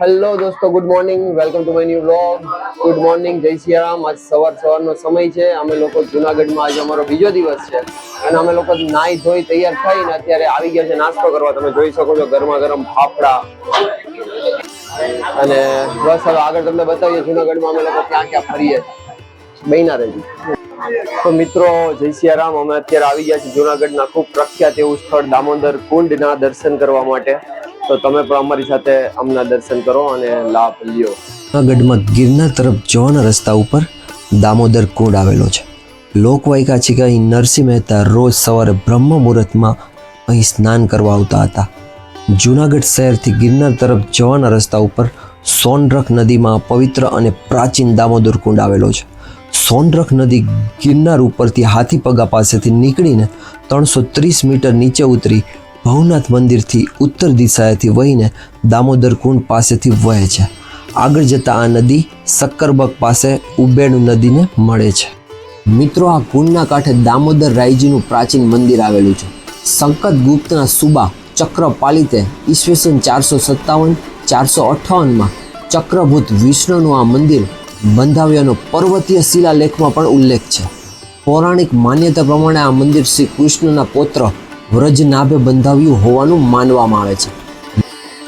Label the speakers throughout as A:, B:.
A: Hello દોસ્તો good morning welcome to my new vlog good morning જય સિયારામ આજ સવાર સવારનો સમય છે. અમે લોકો જુનાગઢમાં આજે અમારો બીજો દિવસ છે. અને અમે લોકો નાહી ધોઈ તૈયાર થઈને અત્યારે આવી ગયા છે નાસ્તો કરવા. તમે જોઈ શકો છો ગરમા ગરમ ફાફડા. અને બસ હવે આગળ તમને બતાવીએ જુનાગઢમાં અમે લોકો ક્યાં ક્યાં ફરીએ. બહેના રહેજો તો મિત્રો, જય સિયારામ. અમે અત્યારે આવી ગયા છીએ જુનાગઢના ખૂબ પ્રખ્યાત એવું સ્થળ, દામોદર કુંડના દર્શન કરવા માટે. તો તમે પણ અમારી સાથે અમના દર્શન કરો અને લાભ લ્યો.
B: જુનાગઢમાં ગિરનાર તરફ જવાના રસ્તા ઉપર દામોદર કુંડ આવેલો છે. લોકવાયકા છે કે અહીં નરસિંહ મહેતા રોજ સવારે બ્રહ્મ મુહૂર્તમાં અહીં સ્નાન કરવા આવતા હતા. જુનાગઢ શહેરથી ગિરનાર તરફ જવાના રસ્તા ઉપર સોનરખ નદીમાં પવિત્ર અને પ્રાચીન દામોદર કુંડ આવેલો છે. સોનરખ નદી ગિરનાર ઉપરથી હાથીપગા પાસેથી નીકળીને ત્રણસો ત્રીસ મીટર નીચે ઉતરી ભવનાથ મંદિરથી ઉત્તર દિશાએથી વહીને દામોદર કુંડ પાસેથી વહે છે. આગળ જતા આ નદી સક્કરબગ પાસે ઉબેણ નદીને મળે છે. મિત્રો, આ કુંડના કાંઠે દામોદર રાયજીનું પ્રાચીન મંદિર આવેલું છે. સંકત ગુપ્તના સુબા ચક્રપાલિતે ઈસવીસન ચારસો સત્તાવન ચારસો અઠ્ઠાવનમાં ચક્રભૂત વિષ્ણુનું આ મંદિર બંધાવ્યાનો પર્વતીય શિલાલેખમાં પણ ઉલ્લેખ છે. પૌરાણિક માન્યતા પ્રમાણે આ મંદિર શ્રી કૃષ્ણના પૌત્ર વ્રજનાભે બંધાવ્યું હોવાનું માનવામાં આવે છે.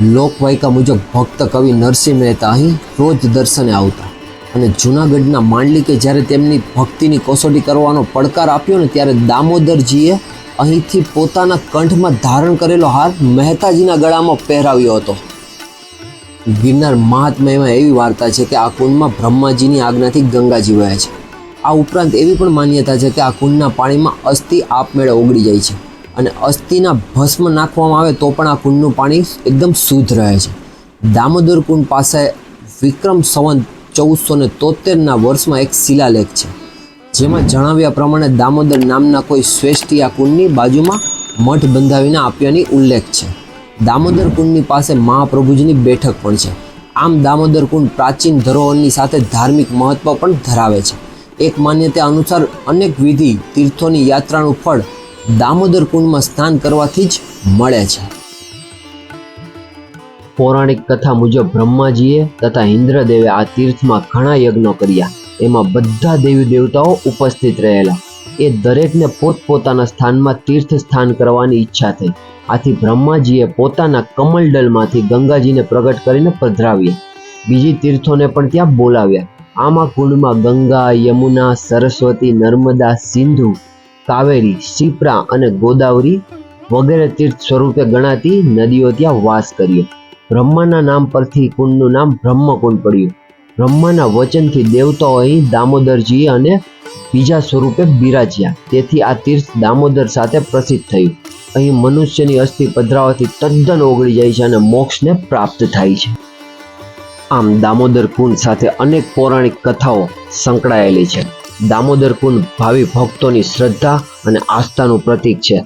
B: લોકવાયકા મુજબ ભક્ત કવિ નરસિંહ મહેતા અહીં રોજ દર્શને આવતા અને જૂનાગઢના માંડલિકે જ્યારે તેમની ભક્તિની કસોટી કરવાનો પડકાર આપ્યો ને ત્યારે દામોદરજીએ અહીંથી પોતાના કંઠમાં ધારણ કરેલો હાર મહેતાજીના ગળામાં પહેરાવ્યો હતો. ગિરનાર મહાત્મ્યમાં એવી વાર્તા છે કે આ કુંડમાં બ્રહ્માજીની આજ્ઞાથી ગંગાજી વહે છે. આ ઉપરાંત એવી પણ માન્યતા છે કે આ કુંડના પાણીમાં અસ્થિ આપમેળે ઓગળી જાય છે અને અસ્થિના ભસ્મ નાખવામાં આવે તો પણ આ કુંડનું પાણી એકદમ શુદ્ધ રહે છે. દામોદર કુંડ પાસે વિક્રમ સંવંત ચૌદસો ને તોતેરના વર્ષમાં એક શિલાલેખ છે, જેમાં જણાવ્યા પ્રમાણે દામોદર નામના કોઈ શ્રેષ્ઠી આ કુંડની બાજુમાં મઠ બંધાવીને આપ્યાની ઉલ્લેખ છે. દામોદર કુંડની પાસે મહાપ્રભુજીની બેઠક પણ છે. આમ દામોદર કુંડ પ્રાચીન ધરોહરની સાથે ધાર્મિક મહત્વ પણ ધરાવે છે. એક માન્યતા અનુસાર અનેક વિધિ, તીર્થોની યાત્રાનું ફળ દામોદર કુંડમાં સ્નાન કરવાથી જ મળે છે. પૌરાણિક કથા મુજબ બ્રહ્માજીએ તથા ઇન્દ્રદેવે આ તીર્થમાં ઘણા યજ્ઞો કર્યા. એમાં બધા દેવી દેવતાઓ ઉપસ્થિત રહેલા. એ દરેકને પોતપોતાના સ્થાનમાં તીર્થ સ્થાન કરવાની ઈચ્છા થઈ. આથી બ્રહ્માજીએ પોતાના કમલડલમાંથી ગંગાજીને પ્રગટ કરીને પધરાવ્યા. બીજી તીર્થોને પણ ત્યાં બોલાવ્યા. આમાં કુંડમાં ગંગા, યમુના, સરસ્વતી, નર્મદા, સિંધુ, કાવેરી, શિપ્રા અને ગોદાવરી વગેરે તીર્થ સ્વરૂપે ગણાતી નદીઓ ત્યાં વાસ કર્યો બ્રહ્માના નામ પરથી કુંડનું નામ બ્રહ્મકુંડ પડ્યું. બ્રહ્માના વચનથી દેવતાઓ અહીં દામોદરજી અને બીજા સ્વરૂપે બિરાજ્યા. તેથી આ તીર્થ દામોદર સાથે પ્રસિદ્ધ થયું. અહીં મનુષ્યની અસ્થિ પધરાવાથી તદ્દન ઓગળી જાય છે અને મોક્ષને પ્રાપ્ત થાય છે. આમ દામોદર કુંડ સાથે અનેક પૌરાણિક કથાઓ સંકળાયેલી છે. દામોદર કુંડ ભાવિ ભક્તોની શ્રદ્ધા અને આસ્થાનું પ્રતીક છે.